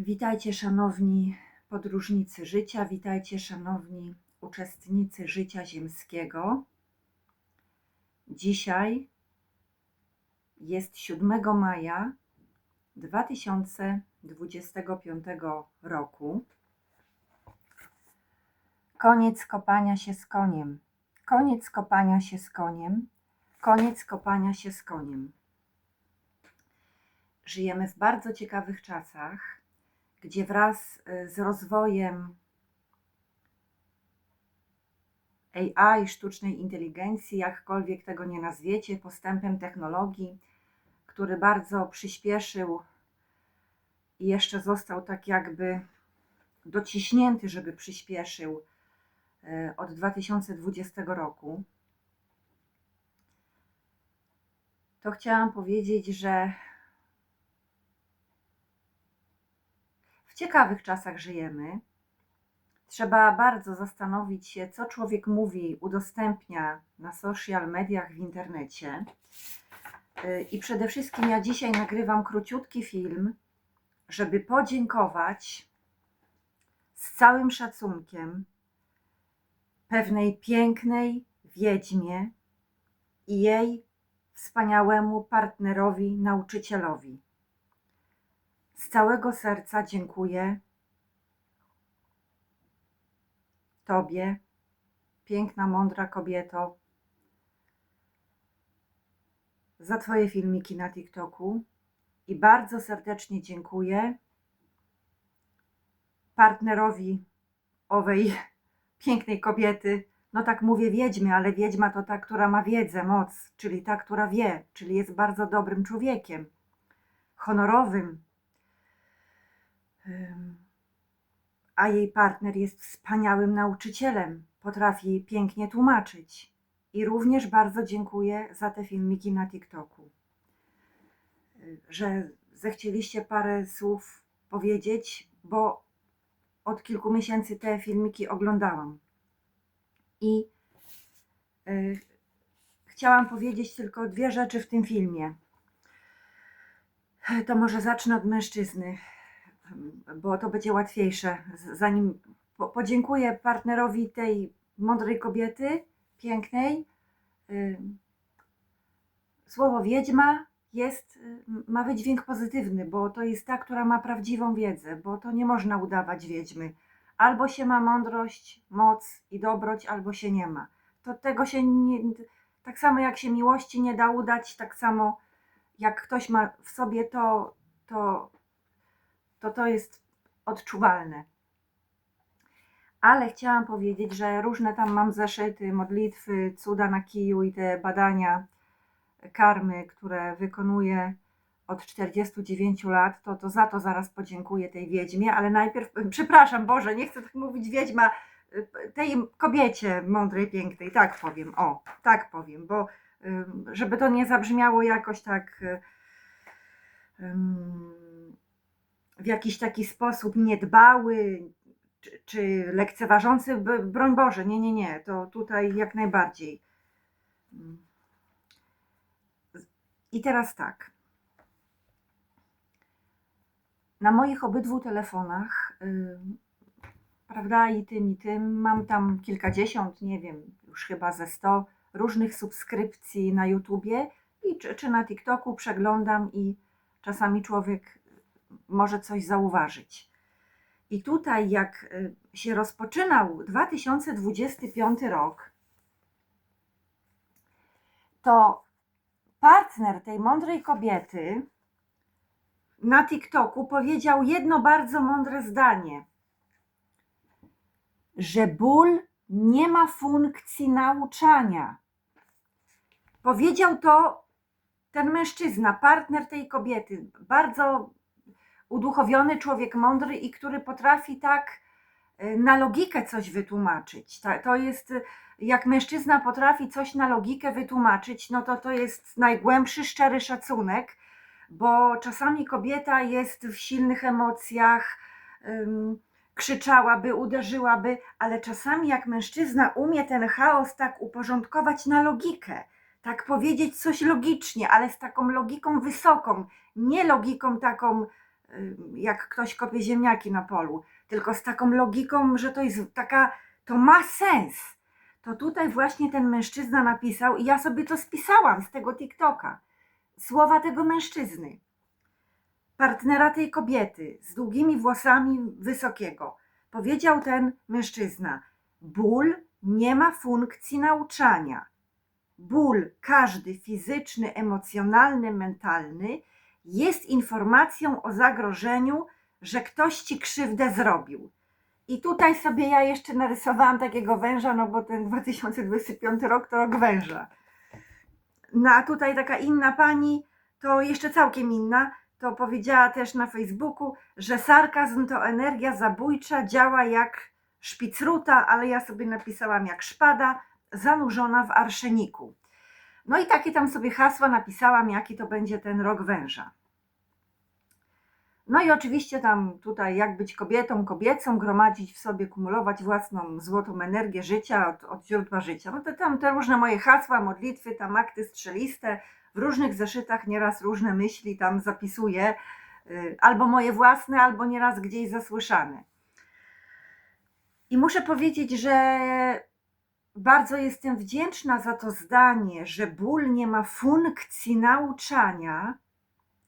Witajcie, szanowni podróżnicy życia, witajcie, szanowni uczestnicy życia ziemskiego. Dzisiaj jest 7 maja 2025 roku. Koniec kopania się z koniem. Koniec kopania się z koniem. Koniec kopania się z koniem. Żyjemy w bardzo ciekawych czasach gdzie wraz y, z rozwojem AI, sztucznej inteligencji, jakkolwiek tego nie nazwiecie, postępem technologii, który bardzo przyspieszył i jeszcze został tak jakby dociśnięty, żeby przyspieszył y, od 2020 roku, to chciałam powiedzieć, że ciekawych czasach żyjemy. Trzeba bardzo zastanowić się, co człowiek mówi, udostępnia na social mediach, w internecie. Y, I przede wszystkim ja dzisiaj nagrywam króciutki film, żeby podziękować z całym szacunkiem pewnej pięknej wiedźmie i jej wspaniałemu partnerowi, nauczycielowi. Z całego serca dziękuję Tobie, piękna, mądra kobieto, za Twoje filmiki na TikToku i bardzo serdecznie dziękuję partnerowi owej pięknej kobiety. No tak mówię wiedźmie, ale wiedźma to ta, która ma wiedzę, moc, czyli ta, która wie, czyli jest bardzo dobrym człowiekiem, honorowym, a jej partner jest wspaniałym nauczycielem, potrafi pięknie tłumaczyć. I również bardzo dziękuję za te filmiki na TikToku, że zechcieliście parę słów powiedzieć, bo od kilku miesięcy te filmiki oglądałam. I y, chciałam powiedzieć tylko dwie rzeczy w tym filmie. To może zacznę od mężczyzny bo to będzie łatwiejsze. Zanim podziękuję partnerowi tej mądrej kobiety, pięknej, słowo wiedźma jest, y, ma wydźwięk pozytywny, bo to jest ta, która ma prawdziwą wiedzę, bo to nie można udawać wiedźmy. Albo się ma mądrość, moc i dobroć, albo się nie ma. To tego się nie, tak samo jak się miłości nie da udać, tak samo jak ktoś ma w sobie to, to to to jest odczuwalne. Ale chciałam powiedzieć, że różne tam mam zeszyty, modlitwy, cuda na kiju i te badania karmy, które wykonuję od 49 lat, to, to za to zaraz podziękuję tej wiedźmie, ale najpierw, przepraszam Boże, nie chcę tak mówić wiedźma, tej kobiecie mądrej, pięknej, tak powiem, o, tak powiem, bo żeby to nie zabrzmiało jakoś tak w jakiś taki sposób niedbały czy, czy lekceważący, broń Boże, nie, nie, nie, to tutaj jak najbardziej. I teraz tak. Na moich obydwu telefonach, yy, prawda, i tym, i tym, mam tam kilkadziesiąt, nie wiem, już chyba ze sto różnych subskrypcji na YouTubie i czy, czy na TikToku przeglądam i czasami człowiek może coś zauważyć. I tutaj, jak y, się rozpoczynał 2025 rok, to partner tej mądrej kobiety na TikToku powiedział jedno bardzo mądre zdanie: że ból nie ma funkcji nauczania. Powiedział to ten mężczyzna, partner tej kobiety, bardzo uduchowiony człowiek mądry i który potrafi tak e, na logikę coś wytłumaczyć. To jest, jak mężczyzna potrafi coś na logikę wytłumaczyć, no to to jest najgłębszy, szczery szacunek, bo czasami kobieta jest w silnych emocjach, krzyczałaby, uderzyłaby, ale czasami jak mężczyzna umie ten chaos tak uporządkować na logikę, tak powiedzieć coś logicznie, ale z taką logiką wysoką, nie logiką taką jak ktoś kopie ziemniaki na polu, tylko z taką logiką, że to jest taka, to ma sens. To tutaj właśnie ten mężczyzna napisał i ja sobie to spisałam z tego TikToka. Słowa tego mężczyzny. Partnera tej kobiety z długimi włosami wysokiego. Powiedział ten mężczyzna: Ból nie ma funkcji nauczania. Ból, każdy fizyczny, emocjonalny, mentalny, jest informacją o zagrożeniu, że ktoś ci krzywdę zrobił. I tutaj sobie ja jeszcze narysowałam takiego węża, no bo ten 2025 rok to rok węża. No a tutaj taka inna pani, to jeszcze całkiem inna, to powiedziała też na Facebooku, że sarkazm to energia zabójcza, działa jak szpicruta, ale ja sobie napisałam jak szpada, zanurzona w arszeniku. No i takie tam sobie hasła napisałam, jaki to będzie ten rok węża. No i oczywiście tam tutaj jak być kobietą, kobiecą, gromadzić w sobie, kumulować własną złotą energię życia od, od źródła życia. No to tam te różne moje hasła, modlitwy, tam akty strzeliste, w różnych zeszytach nieraz różne myśli tam zapisuję, y, albo moje własne, albo nieraz gdzieś zasłyszane. I muszę powiedzieć, że bardzo jestem wdzięczna za to zdanie, że ból nie ma funkcji nauczania,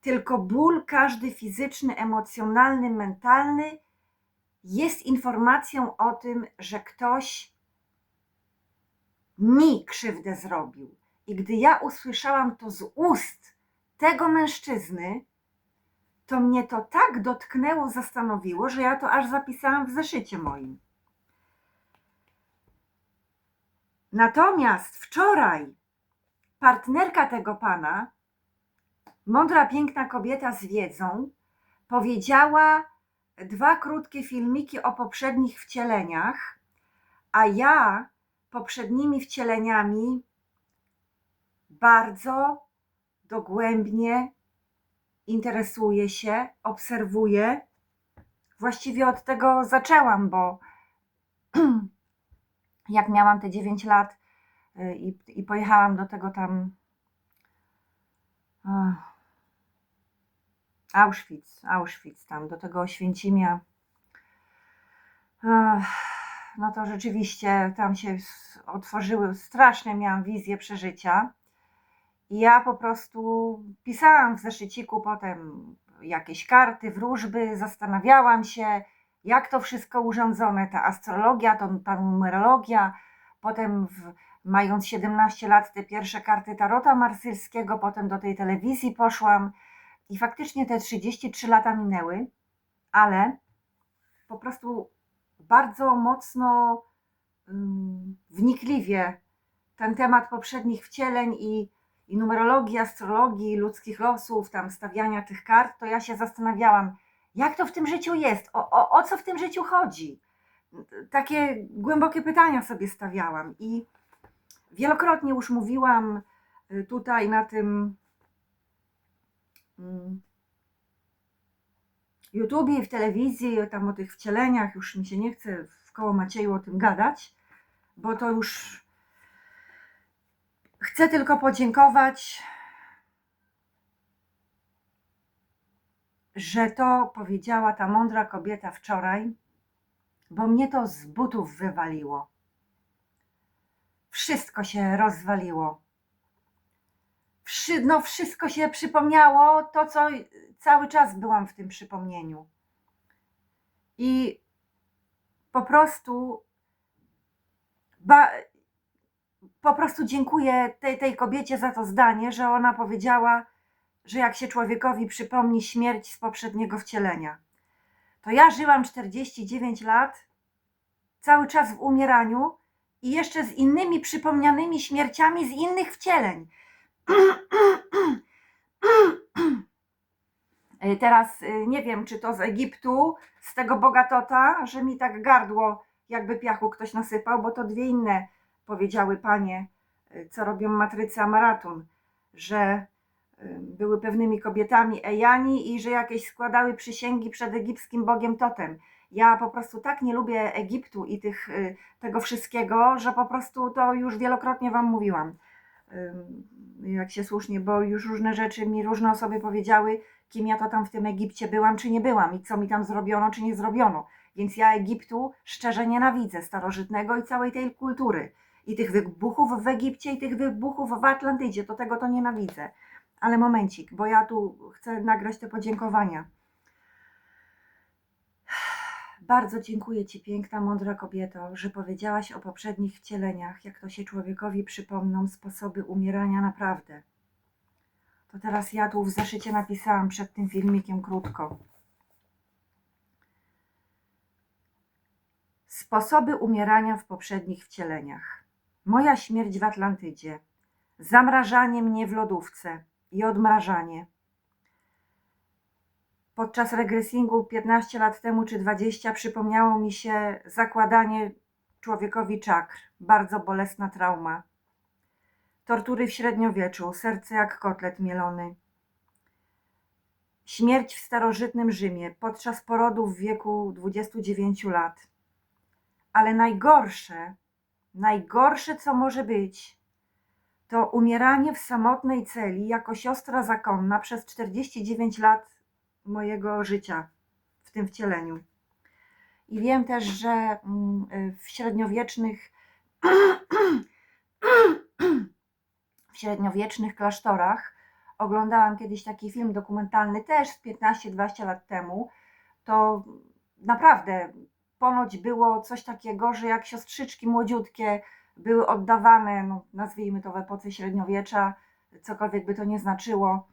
tylko ból, każdy fizyczny, emocjonalny, mentalny, jest informacją o tym, że ktoś mi krzywdę zrobił. I gdy ja usłyszałam to z ust tego mężczyzny, to mnie to tak dotknęło, zastanowiło, że ja to aż zapisałam w zeszycie moim. Natomiast wczoraj partnerka tego pana, mądra, piękna kobieta z wiedzą, powiedziała dwa krótkie filmiki o poprzednich wcieleniach, a ja poprzednimi wcieleniami bardzo dogłębnie interesuję się, obserwuję. Właściwie od tego zaczęłam, bo jak miałam te 9 lat y, i, i pojechałam do tego tam Auschwitz, Auschwitz, tam do tego Oświęcimia, ach, no to rzeczywiście tam się otworzyły, straszne miałam wizje przeżycia. I ja po prostu pisałam w zeszyciku potem jakieś karty, wróżby, zastanawiałam się, jak to wszystko urządzone, ta astrologia, to, ta numerologia. Potem, w, mając 17 lat, te pierwsze karty tarota marsylskiego, potem do tej telewizji poszłam i faktycznie te 33 lata minęły, ale po prostu bardzo mocno ym, wnikliwie ten temat poprzednich wcieleń i, i numerologii, astrologii, ludzkich losów, tam stawiania tych kart, to ja się zastanawiałam, jak to w tym życiu jest, o, o, o co w tym życiu chodzi. Takie głębokie pytania sobie stawiałam i wielokrotnie już mówiłam y, tutaj na tym mm, YouTubie i w telewizji, tam o tych wcieleniach, już mi się nie chce w koło Macieju o tym gadać, bo to już chcę tylko podziękować, że to powiedziała ta mądra kobieta wczoraj, bo mnie to z butów wywaliło. Wszystko się rozwaliło. Wszy, no wszystko się przypomniało, to co cały czas byłam w tym przypomnieniu. I po prostu ba, po prostu dziękuję tej, tej kobiecie za to zdanie, że ona powiedziała, że jak się człowiekowi przypomni śmierć z poprzedniego wcielenia. To ja żyłam 49 lat, cały czas w umieraniu i jeszcze z innymi przypomnianymi śmierciami z innych wcieleń. Y, Teraz y, nie wiem, czy to z Egiptu, z tego Bogatota, że mi tak gardło jakby piachu ktoś nasypał, bo to dwie inne powiedziały panie, y, co robią matrycy Amaratun, że były pewnymi kobietami Ejani i że jakieś składały przysięgi przed egipskim bogiem Totem. Ja po prostu tak nie lubię Egiptu i tych, y, tego wszystkiego, że po prostu to już wielokrotnie Wam mówiłam. Ym, Jak się słusznie, bo już różne rzeczy mi różne osoby powiedziały, kim ja to tam w tym Egipcie byłam, czy nie byłam i co mi tam zrobiono, czy nie zrobiono. Więc ja Egiptu szczerze nienawidzę, starożytnego i całej tej kultury. I tych wybuchów w Egipcie, i tych wybuchów w Atlantydzie, to tego to nienawidzę. Ale momencik, bo ja tu chcę nagrać te podziękowania. Bardzo dziękuję Ci, piękna, mądra kobieto, że powiedziałaś o poprzednich wcieleniach, jak to się człowiekowi przypomną sposoby umierania naprawdę. To teraz ja tu w zeszycie napisałam przed tym filmikiem krótko. Sposoby umierania w poprzednich wcieleniach. Moja śmierć w Atlantydzie. Zamrażanie mnie w lodówce i odmrażanie. Podczas regresingu 15 lat temu czy 20 przypomniało mi się zakładanie człowiekowi czakr. Bardzo bolesna trauma. Tortury w średniowieczu, serce jak kotlet mielony. Śmierć w starożytnym Rzymie podczas porodów w wieku 29 lat. Ale najgorsze, najgorsze co może być, to umieranie w samotnej celi jako siostra zakonna przez 49 lat mojego życia w tym wcieleniu. I wiem też, że mm, w średniowiecznych w średniowiecznych klasztorach oglądałam kiedyś taki film dokumentalny też z 15-20 lat temu. To naprawdę ponoć było coś takiego, że jak siostrzyczki młodziutkie były oddawane, no, nazwijmy to w epoce średniowiecza, cokolwiek by to nie znaczyło,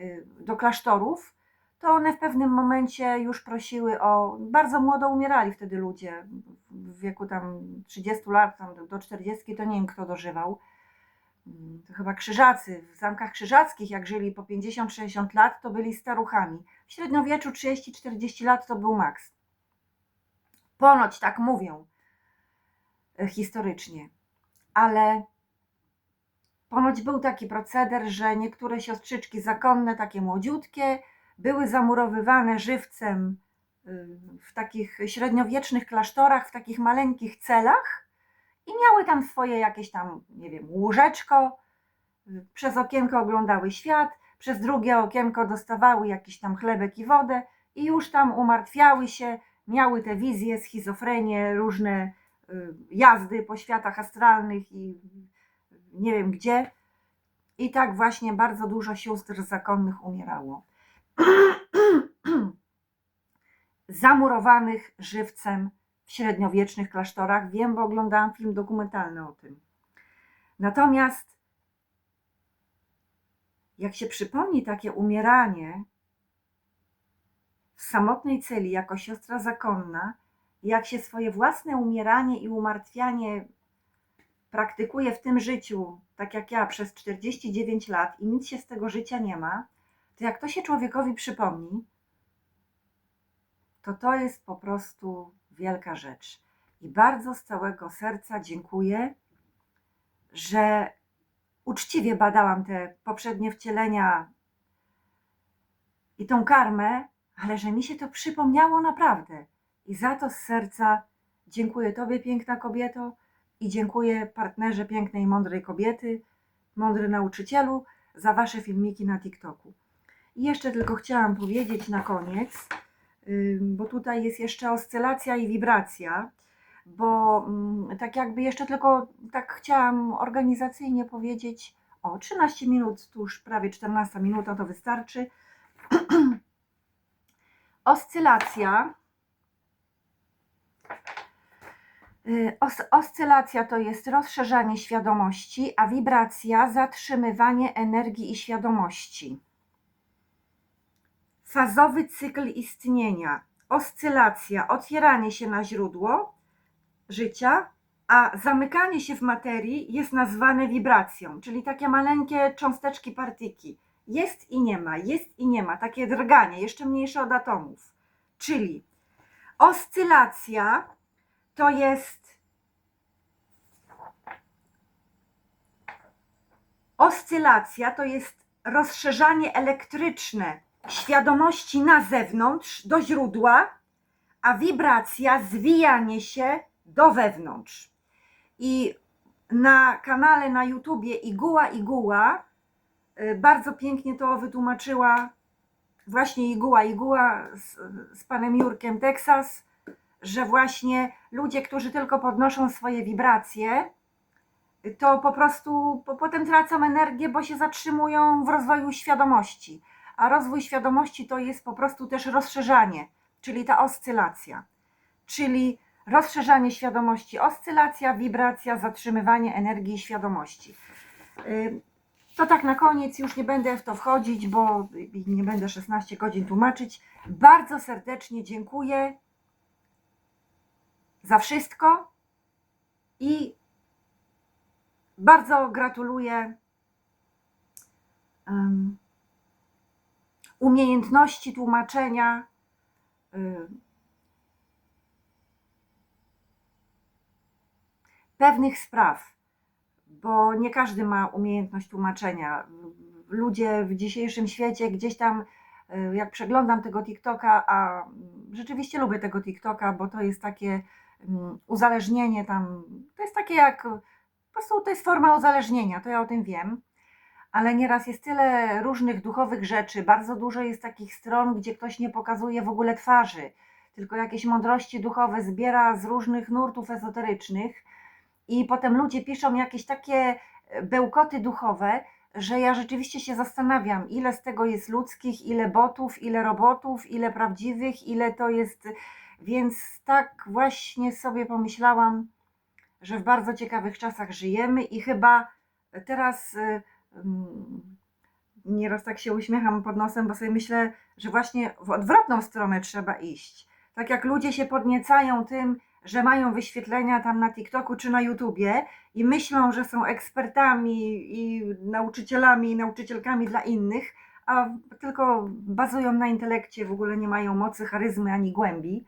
y, do klasztorów, to one w pewnym momencie już prosiły o. Bardzo młodo umierali wtedy ludzie, w wieku tam 30 lat, tam do 40, to nie wiem kto dożywał. Mm, To chyba krzyżacy, w zamkach krzyżackich, jak żyli po 50-60 lat, to byli staruchami. W średniowieczu 30-40 lat to był maks. Ponoć tak mówią historycznie, ale ponoć był taki proceder, że niektóre siostrzyczki zakonne, takie młodziutkie, były zamurowywane żywcem y, w takich średniowiecznych klasztorach, w takich maleńkich celach i miały tam swoje jakieś tam, nie wiem, łóżeczko. y, Przez okienko oglądały świat, przez drugie okienko dostawały jakiś tam chlebek i wodę i już tam umartwiały się, miały te wizje, schizofrenie, różne jazdy po światach astralnych i nie wiem gdzie. I tak właśnie bardzo dużo sióstr zakonnych umierało. Zamurowanych żywcem w średniowiecznych klasztorach. Wiem, bo oglądałam film dokumentalny o tym. Natomiast jak się przypomni takie umieranie w samotnej celi jako siostra zakonna, jak się swoje własne umieranie i umartwianie praktykuje w tym życiu, tak jak ja, przez 49 lat i nic się z tego życia nie ma, to jak to się człowiekowi przypomni, to to jest po prostu wielka rzecz. I bardzo z całego serca dziękuję, że uczciwie badałam te poprzednie wcielenia i tą karmę, ale że mi się to przypomniało naprawdę. I za to z serca dziękuję Tobie, piękna kobieto, i dziękuję partnerze pięknej, mądrej kobiety, mądry nauczycielu, za Wasze filmiki na TikToku. I jeszcze tylko chciałam powiedzieć na koniec, bo tutaj jest jeszcze oscylacja i wibracja, bo mm, tak jakby jeszcze tylko tak chciałam organizacyjnie powiedzieć, o 13 minut, tu już prawie 14 minuta to wystarczy. Oscylacja. Y, Os- oscylacja to jest rozszerzanie świadomości, a wibracja zatrzymywanie energii i świadomości. Fazowy cykl istnienia. Oscylacja, otwieranie się na źródło życia, a zamykanie się w materii jest nazwane wibracją, czyli takie maleńkie cząsteczki partyki. Jest i nie ma, jest i nie ma, takie drganie, jeszcze mniejsze od atomów. Czyli oscylacja to jest oscylacja to jest rozszerzanie elektryczne świadomości na zewnątrz do źródła, a wibracja zwijanie się do wewnątrz. I na kanale na YouTubie Iguła Iguła y, bardzo pięknie to wytłumaczyła właśnie Iguła Iguła z, z panem Jurkiem Teksas, że właśnie ludzie, którzy tylko podnoszą swoje wibracje, to po prostu po, potem tracą energię, bo się zatrzymują w rozwoju świadomości. A rozwój świadomości to jest po prostu też rozszerzanie, czyli ta oscylacja. Czyli rozszerzanie świadomości, oscylacja, wibracja, zatrzymywanie energii i świadomości. To tak na koniec, już nie będę w to wchodzić, bo nie będę 16 godzin tłumaczyć. Bardzo serdecznie dziękuję za wszystko i bardzo gratuluję umiejętności tłumaczenia. pewnych spraw, bo nie każdy ma umiejętność tłumaczenia. Ludzie w dzisiejszym świecie gdzieś tam, y, jak przeglądam tego TikToka, a rzeczywiście lubię tego TikToka, bo to jest takie mm, uzależnienie tam, to jest takie jak, po prostu to jest forma uzależnienia, to ja o tym wiem. Ale nieraz jest tyle różnych duchowych rzeczy, bardzo dużo jest takich stron, gdzie ktoś nie pokazuje w ogóle twarzy, tylko jakieś mądrości duchowe zbiera z różnych nurtów ezoterycznych i potem ludzie piszą jakieś takie e, bełkoty duchowe, że ja rzeczywiście się zastanawiam, ile z tego jest ludzkich, ile botów, ile robotów, ile prawdziwych, ile to jest. Więc tak właśnie sobie pomyślałam, że w bardzo ciekawych czasach żyjemy i chyba teraz y, mm, nieraz tak się uśmiecham pod nosem, bo sobie myślę, że właśnie w odwrotną stronę trzeba iść. Tak jak ludzie się podniecają tym, że mają wyświetlenia tam na TikToku czy na YouTubie i myślą, że są ekspertami i nauczycielami i nauczycielkami dla innych, a tylko bazują na intelekcie, w ogóle nie mają mocy, charyzmy ani głębi,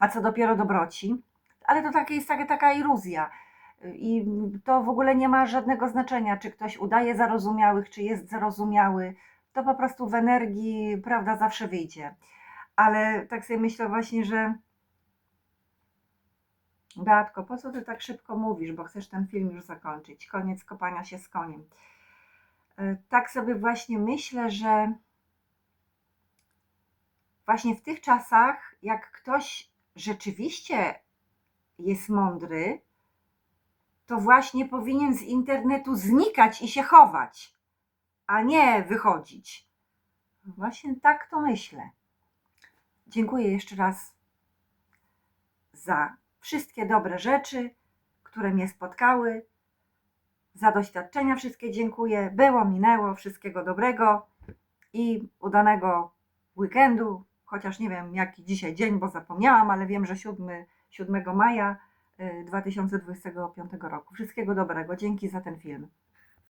a co dopiero dobroci. Ale to takie jest taka, taka iluzja. I to w ogóle nie ma żadnego znaczenia, czy ktoś udaje zarozumiałych, czy jest zarozumiały. To po prostu w energii prawda zawsze wyjdzie. Ale tak sobie myślę właśnie, że Beatko, po co ty tak szybko mówisz, bo chcesz ten film już zakończyć? Koniec kopania się z koniem. E, Tak sobie właśnie myślę, że właśnie w tych czasach, jak ktoś rzeczywiście jest mądry, to właśnie powinien z internetu znikać i się chować, a nie wychodzić. Właśnie tak to myślę. Dziękuję jeszcze raz za wszystkie dobre rzeczy, które mnie spotkały. Za doświadczenia wszystkie dziękuję. Było, minęło, wszystkiego dobrego i udanego weekendu. Chociaż nie wiem, jaki dzisiaj dzień, bo zapomniałam, ale wiem, że 7, 7 maja y, 2025 roku. Wszystkiego dobrego. Dzięki za ten film.